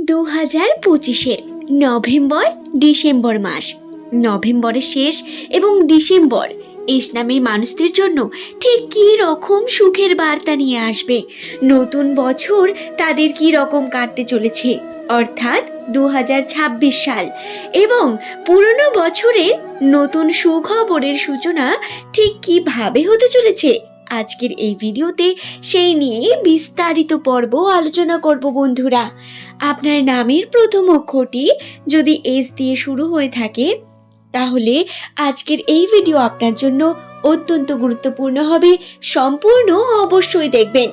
দু হাজার পঁচিশের নভেম্বর, ডিসেম্বর মাস। নভেম্বরের শেষ এবং ডিসেম্বর, এস নামের মানুষদের জন্য ঠিক কী রকম সুখের বার্তা নিয়ে আসবে? নতুন বছর তাদের কী রকম কাটতে চলেছে? অর্থাৎ দু হাজার ছাব্বিশ সাল। এবং পুরনো বছরের নতুন সুখবরের সূচনা ঠিক কীভাবে হতে চলেছে? আজকের এই ভিডিওতে সেই নিয়ে বিস্তারিত পর্ব আলোচনা করব বন্ধুরা। আপনার নামের প্রথম অক্ষরটি যদি এস দিয়ে শুরু হয়ে থাকে, তাহলে আজকের এই ভিডিও আপনার জন্য অত্যন্ত গুরুত্বপূর্ণ হবে, সম্পূর্ণ অবশ্যই দেখবেন।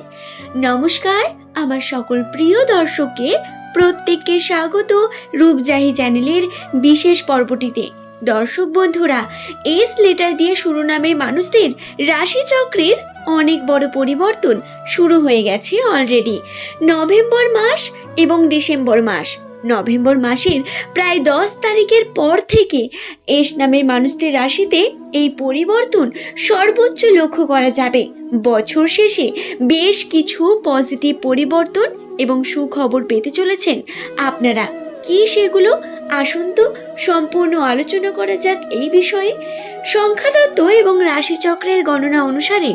নমস্কার, আমার সকল প্রিয় দর্শককে প্রত্যেককে স্বাগত রূপজাহি চ্যানেলের বিশেষ পর্বটিতে। দর্শক বন্ধুরা এস লেটার দিয়ে শুরু নামের মানুষদের রাশিচক্রের অনেক বড় পরিবর্তন শুরু হয়ে গেছে অলরেডি নভেম্বর মাস এবং ডিসেম্বর মাস। নভেম্বর মাসের প্রায় দশ তারিখের পর থেকে এস নামের মানুষদের রাশিতে এই পরিবর্তন সর্বোচ্চ লক্ষ্য করা যাবে। বছর শেষে বেশ কিছু পজিটিভ পরিবর্তন এবং সুখবর পেতে চলেছেন আপনারা। কি সেগুলো? আসুন তো, সম্পূর্ণ আলোচনা করা যাক এই বিষয়ে। সংখ্যাতত্ত্ব এবং রাশিচক্রের গণনা অনুসারে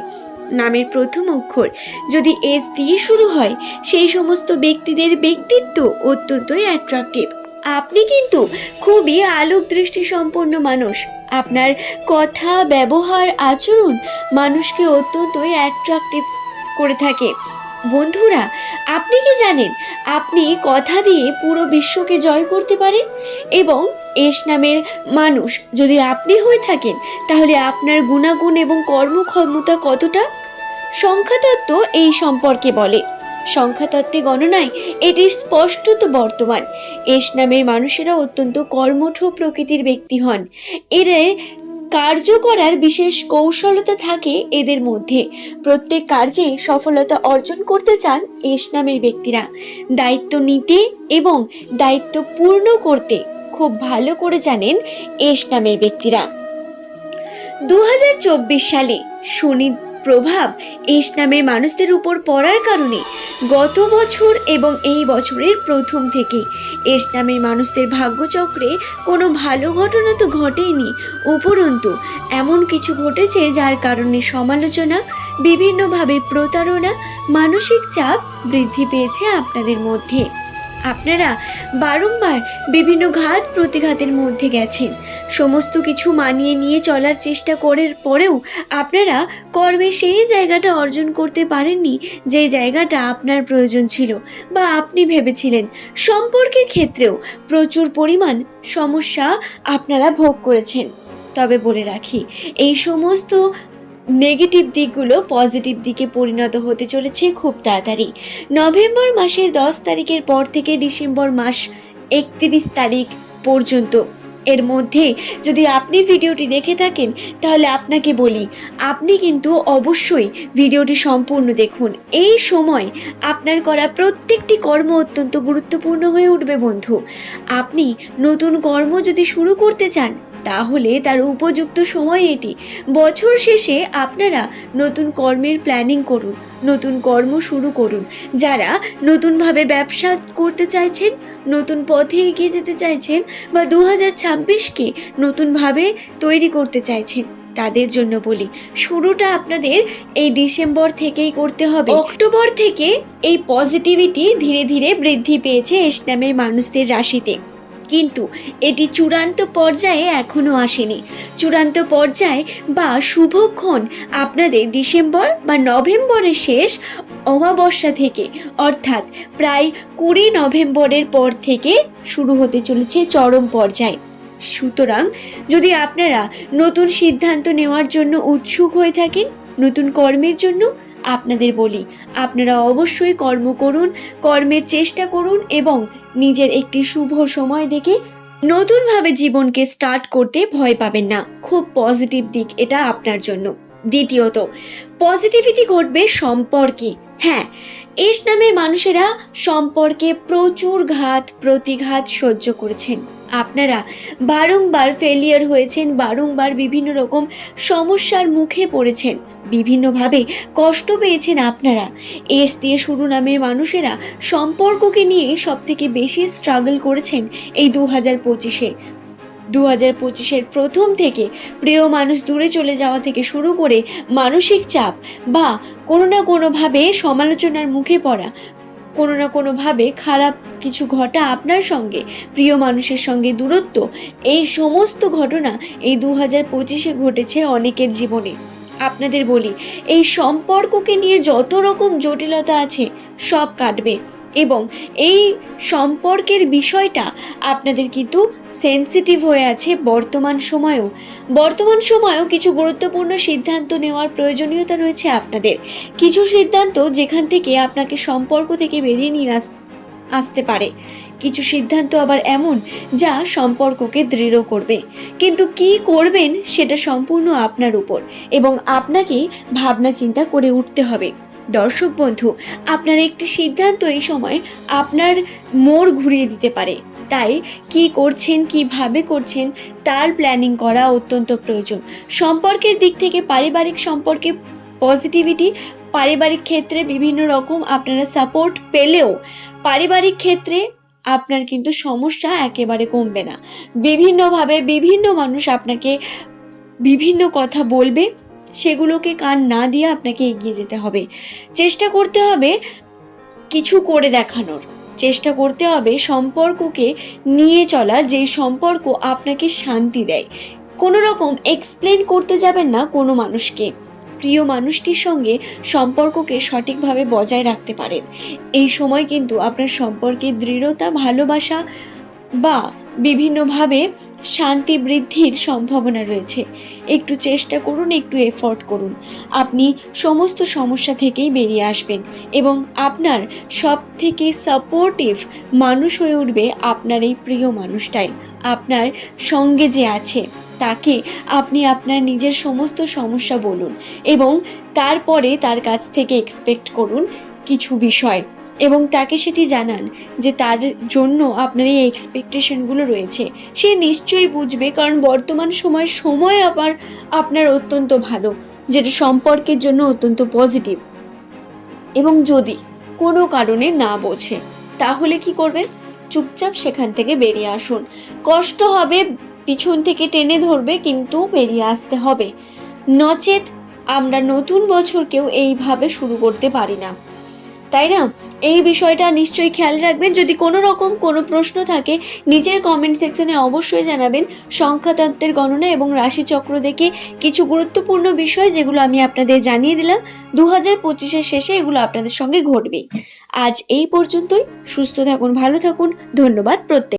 নামের প্রথম অক্ষর যদি এস দিয়ে শুরু হয়, সেই সমস্ত ব্যক্তিদের ব্যক্তিত্ব অত্যন্তই অ্যাট্রাক্টিভ আপনি কিন্তু খুবই আলোক দৃষ্টি সম্পন্ন মানুষ। আপনার কথা, ব্যবহার, আচরণ মানুষকে অত্যন্তই অ্যাট্রাক্টিভ করে থাকে। বন্ধুরা, আপনি কি জানেন, আপনি কথা দিয়ে পুরো বিশ্বকে জয় করতে পারেন? এবং এস নামের মানুষ যদি আপনি হয়ে থাকেন, তাহলে আপনার গুণাগুণ এবং কর্মক্ষমতা কতটা? সংখ্যাতত্ত্ব এই সম্পর্কে বলে। সংখ্যাতত্ত্বে গণনায় এটি স্পষ্টত বর্তমান। এস নামের মানুষেরা অত্যন্ত কর্মঠ প্রকৃতির ব্যক্তি হন। এরা কার্য করার বিশেষ কৌশলতা থাকে এদের মধ্যে। প্রত্যেক কার্যে সফলতা অর্জন করতে চান এস নামের ব্যক্তিরা। দায়িত্ব নিতে এবং দায়িত্ব পূর্ণ করতে খুব ভালো করে জানেন এস নামের ব্যক্তিরা। দু হাজার চব্বিশ সালে শনি প্রভাব এস নামের মানুষদের উপর পড়ার কারণে গত বছর এবং এই বছরের প্রথম থেকে। এস নামের মানুষদের ভাগ্যচক্রে কোনো ভালো ঘটনা তো ঘটেনি, উপরন্তু এমন কিছু ঘটেছে যার কারণে সমালোচনা, বিভিন্নভাবে প্রতারণা, মানসিক চাপ বৃদ্ধি পেয়েছে আপনাদের মধ্যে। আপনারা বারংবার বিভিন্ন ঘাত প্রতিঘাতের মধ্যে গেছেন। সমস্ত কিছু মানিয়ে নিয়ে চলার চেষ্টা করার পরেও আপনারা কর্মে সেই জায়গাটা অর্জন করতে পারেননি যে জায়গাটা আপনার প্রয়োজন ছিল বা আপনি ভেবেছিলেন। সম্পর্কের ক্ষেত্রেও প্রচুর পরিমাণ সমস্যা আপনারা ভোগ করেছেন। তবে বলে রাখি, এই সমস্ত নেগেটিভ দিকগুলো পজিটিভ দিকে পরিণত হতে চলেছে খুব তাড়াতাড়ি। নভেম্বর মাসের দশ তারিখের পর থেকে ডিসেম্বর মাস একত্রিশ তারিখ পর্যন্ত। এর মধ্যে যদি আপনি ভিডিওটি দেখে থাকেন, তাহলে আপনাকে বলি, আপনি কিন্তু অবশ্যই ভিডিওটি সম্পূর্ণ দেখুন। এই সময় আপনার করা প্রত্যেকটি কর্ম অত্যন্ত গুরুত্বপূর্ণ হয়ে উঠবে, বন্ধু। আপনি নতুন কর্ম যদি শুরু করতে চান, তাহলে তার উপযুক্ত সময় এটি। বছর শেষে আপনারা নতুন কর্মের প্ল্যানিং করুন। নতুন কর্ম শুরু করুন। যারা নতুনভাবে ব্যবসা করতে চাইছেন, নতুন পথে এগিয়ে যেতে চাইছেন বা দু হাজার ছাব্বিশকে নতুনভাবে তৈরি করতে চাইছেন, তাদের জন্য বলি, শুরুটা আপনাদের এই ডিসেম্বর থেকেই করতে হবে। অক্টোবর থেকে এই পজিটিভিটি ধীরে ধীরে বৃদ্ধি পেয়েছে এসনামের মানুষদের রাশিতে। কিন্তু এটি চূড়ান্ত পর্যায়ে এখনও আসেনি। চূড়ান্ত পর্যায়ে বা শুভক্ষণ আপনাদের ডিসেম্বর বা নভেম্বরের শেষ অমাবস্যা থেকে, অর্থাৎ প্রায় কুড়ি নভেম্বরের পর থেকে শুরু হতে চলেছে চরম পর্যায়। সুতরাং যদি আপনারা নতুন সিদ্ধান্ত নেওয়ার জন্য উৎসুক হয়ে থাকেন, নতুন কর্মের জন্য আপনাদের বলি, আপনারা অবশ্যই কর্ম করুন, কর্মের চেষ্টা করুন এবং নিজের একটি শুভ সময় দেখে নতুনভাবে জীবনকে স্টার্ট করতে ভয় পাবেন না। খুব পজিটিভ দিক এটা আপনার জন্য। দ্বিতীয়ত পজিটিভিটি ঘটবে সম্পর্কে। হ্যাঁ এস নামে মানুষেরা সম্পর্কে প্রচুর ঘাত, প্রতিঘাত সহ্য করেছেন। আপনারা বারংবার ফেলিয়ার হয়েছেন, বারংবার বিভিন্ন রকম সমস্যার মুখে পড়েছেন, বিভিন্নভাবে কষ্ট পেয়েছেন আপনারা। এস দিয়ে শুরু নামের মানুষেরা সম্পর্ককে নিয়ে সব থেকে বেশি স্ট্রাগল করেছেন এই দু হাজার পঁচিশে। দু হাজার পঁচিশের প্রথম থেকে প্রিয় মানুষ দূরে চলে যাওয়া থেকে শুরু করে মানসিক চাপ বা কোনো না কোনোভাবে সমালোচনার মুখে পড়া, কোনো না কোনোভাবে খারাপ কিছু ঘটা আপনার সঙ্গে, প্রিয় মানুষের সঙ্গে দূরত্ব, এই সমস্ত ঘটনা এই দু হাজার পঁচিশে ঘটেছে অনেকের জীবনে। আপনাদের বলি, এই সম্পর্ককে নিয়ে যত রকম জটিলতা আছে সব কাটবে। এবং এই সম্পর্কের বিষয়টা আপনাদের কিন্তু সেন্সিটিভ হয়ে আছে বর্তমান সময়েও। বর্তমান সময়েও কিছু গুরুত্বপূর্ণ সিদ্ধান্ত নেওয়ার প্রয়োজনীয়তা রয়েছে আপনাদের। কিছু সিদ্ধান্ত যেখান থেকে আপনাকে সম্পর্ক থেকে বেরিয়ে নিয়ে আস, আসতে পারে। কিছু সিদ্ধান্ত আবার এমন যা সম্পর্ককে দৃঢ় করবে। কিন্তু কি করবেন সেটা সম্পূর্ণ আপনার উপর এবং আপনাকে ভাবনা চিন্তা করে উঠতে হবে। দর্শক বন্ধু, আপনার একটি সিদ্ধান্ত এই সময় আপনার মোড় ঘুরিয়ে দিতে পারে। তাই কি করছেন, কীভাবে করছেন, তার প্ল্যানিং করা অত্যন্ত প্রয়োজন। সম্পর্কের দিক থেকে পারিবারিক সম্পর্কে পজিটিভিটি পারিবারিক ক্ষেত্রে বিভিন্ন রকম আপনারা সাপোর্ট পেলেও পারিবারিক ক্ষেত্রে আপনার কিন্তু সমস্যা একেবারে কমবে না। বিভিন্নভাবে বিভিন্ন মানুষ আপনাকে বিভিন্ন কথা বলবে সেগুলোকে কান না দিয়ে আপনাকে এগিয়ে যেতে হবে। চেষ্টা করতে হবে কিছু করে দেখানোর। চেষ্টা করতে হবে সম্পর্ককে নিয়ে চলার, যেই সম্পর্ক আপনাকে শান্তি দেয়। কোনো রকম এক্সপ্লেন করতে যাবেন না কোনো মানুষকে। প্রিয় মানুষটির সঙ্গে সম্পর্ককে সঠিকভাবে বজায় রাখতে পারেন। এই সময় কিন্তু আপনার সম্পর্কে দৃঢ়তা, ভালোবাসা বা বিভিন্নভাবে শান্তি বৃদ্ধির সম্ভাবনা রয়েছে। একটু চেষ্টা করুন, একটু এফোর্ট করুন। আপনি সমস্ত সমস্যা থেকেই বেরিয়ে আসবেন এবং আপনার সব থেকে সাপোর্টিভ মানুষ হয়ে উঠবে আপনার এই প্রিয় মানুষটাই। আপনার সঙ্গে যে আছে, তাকে আপনি আপনার নিজের সমস্ত সমস্যা বলুন এবং তারপরে তার কাছ থেকে এক্সপেক্ট করুন কিছু বিষয়। এবং তাকে সেটি জানান যে তার জন্য আপনার এই এক্সপেকটেশনগুলো রয়েছে। সে নিশ্চয়ই বুঝবে, কারণ বর্তমান সময় সময় আবার আপনার অত্যন্ত ভালো, যেটা সম্পর্কের জন্য অত্যন্ত পজিটিভ এবং যদি কোনো কারণে না বোঝে, তাহলে কি করবেন? চুপচাপ সেখান থেকে বেরিয়ে আসুন। কষ্ট হবে, পিছন থেকে টেনে ধরবে, কিন্তু বেরিয়ে আসতে হবে। নচেত আমরা নতুন বছরকেও এইভাবে শুরু করতে পারি না। তাই না? এই বিষয়টা নিশ্চয়ই খেয়াল রাখবেন। যদি কোনো রকম কোনো প্রশ্ন থাকে, নিজের কমেন্ট সেকশনে অবশ্যই জানাবেন। সংখ্যাতত্ত্বের গণনা এবং রাশিচক্র দেখে কিছু গুরুত্বপূর্ণ বিষয় যেগুলো আমি আপনাদের জানিয়ে দিলাম দু হাজার পঁচিশের শেষে এগুলো আপনাদের সঙ্গে ঘটবে। আজ এই পর্যন্তই। সুস্থ থাকুন, ভালো থাকুন। ধন্যবাদ প্রত্যেক